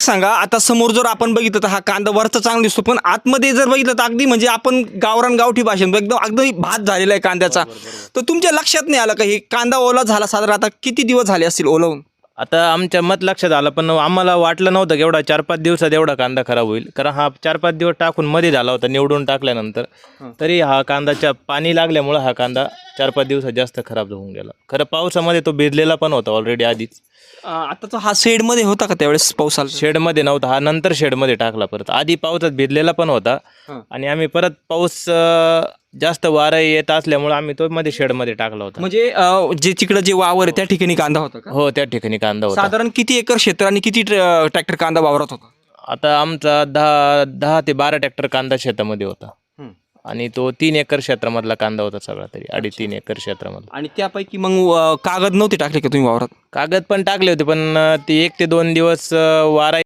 सांगा आता समोर जर आपण बघितलं तर हा कांदा वरचा चांगला दिसतो पण आतमध्ये जर बघितलं तर अगदी म्हणजे आपण गावरान गावठी भाषेत एकदम अगदी भात झालेला आहे कांद्याचा. तर तुमच्या लक्षात नाही आलं का हे कांदा ओला झाला साधारण आता किती दिवस झाले असतील ओलवून? आता आमच्या मत लक्षात आलं पण आम्हाला वाटलं नव्हतं की एवढा चार पाच दिवसात एवढा कांदा खराब होईल. कारण हा चार पाच दिवस टाकून मध्ये झाला होता निवडून टाकल्यानंतर. तरी हा कांदाच्या पाणी लागल्यामुळं हा कांदा चार पाच दिवसात जास्त खराब होऊन गेला. खरं पावसामध्ये तो भिजलेला पण होता ऑलरेडी आधीच. आता तो हा शेडमध्ये होता का त्यावेळेस पाऊस आला शेडमध्ये नव्हता हा नंतर शेडमध्ये टाकला परत. आधी पावसात भिजलेला पण होता. आणि आम्ही परत पाऊस जास्त वारा येत असल्यामुळे आम्ही तो मध्ये शेडमध्ये टाकला होता. म्हणजे अं, जे तिकडं जे वावर आहे त्या ठिकाणी कांदा होता का? हो त्या ठिकाणी कांदा होता. साधारण किती एकर क्षेत्र आणि किती ट्रॅक्टर कांदा वावरात होता? आता आमचा दहा दहा ते बारा ट्रॅक्टर कांदा शेतामध्ये होता. आणि तो तीन एकर क्षेत्रामधला कांदा होता सगळा तरी अडीच तीन एकर क्षेत्रामधला. आणि त्यापैकी मग अं, कागद नव्हते टाकले का तुम्ही वावरात? कागद पण टाकले होते पण अं, ते एक ते दोन दिवस अं, वारा